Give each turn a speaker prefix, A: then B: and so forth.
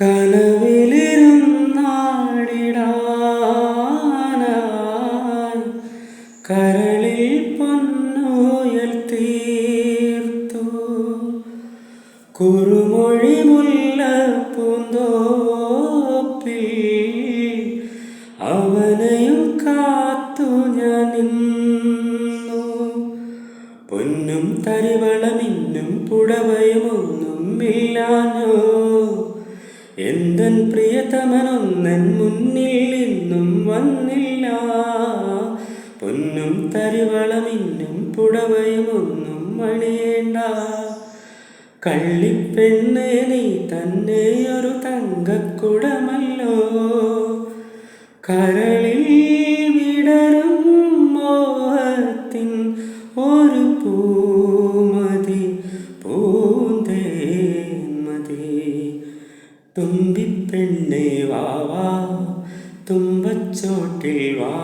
A: കനവിലിരുന്നാടിടാനായി കരളിൽ പൊന്നുയൽ തീർത്തു. കുറുമൊഴി മുല്ല പൂന്തോപ്പിൽ അവനെയും കാത്തു ഞാൻ നിന്നു. പൊന്നും തരിവളമിന്നും പുടവയുമോ എന്തൻ പ്രിയതമനൊന്നൻ മുന്നിൽ നിന്നും വന്നില്ല. പൊന്നും തരിവളമിന്നും പുടവയുമൊന്നും മണിയേണ്ട കള്ളിപ്പെണ്ണേ നീ തന്നെ ഒരു തങ്കക്കുടമല്ലോ. കരളിൽ വിടരും മോഹത്തിൻ ഒരു പൂമതി തുമ്പിപ്പെണ്ണെ വാ തുമ്പച്ചോട്ടിൽ വാ.